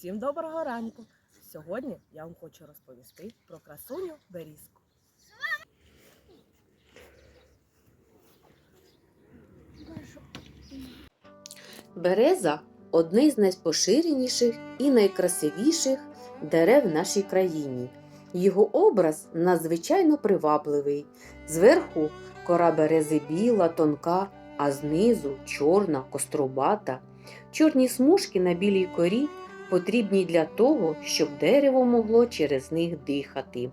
Всім доброго ранку! Сьогодні я вам хочу розповісти про красуню берізку. Береза одне з найпоширеніших і найкрасивіших дерев в нашій країні. Його образ надзвичайно привабливий. Зверху кора берези біла, тонка, а знизу чорна, кострубата. Чорні смужки на білій корі потрібні для того, щоб дерево могло через них дихати.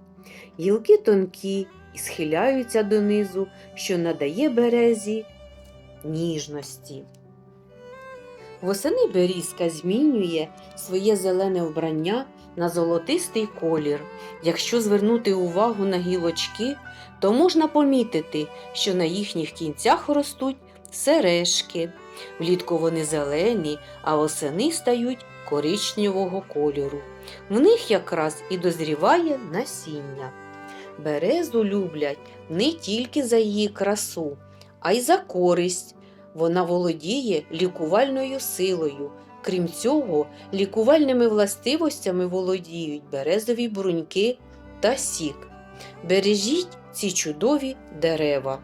Гілки тонкі і схиляються донизу, що надає березі ніжності. Восени берізка змінює своє зелене вбрання на золотистий колір. Якщо звернути увагу на гілочки, то можна помітити, що на їхніх кінцях ростуть сережки. Влітку вони зелені, а восени стають коричневого кольору. В них якраз і дозріває насіння. Березу люблять не тільки за її красу, а й за користь. Вона володіє лікувальною силою. Крім цього, лікувальними властивостями володіють березові бруньки та сік. Бережіть ці чудові дерева.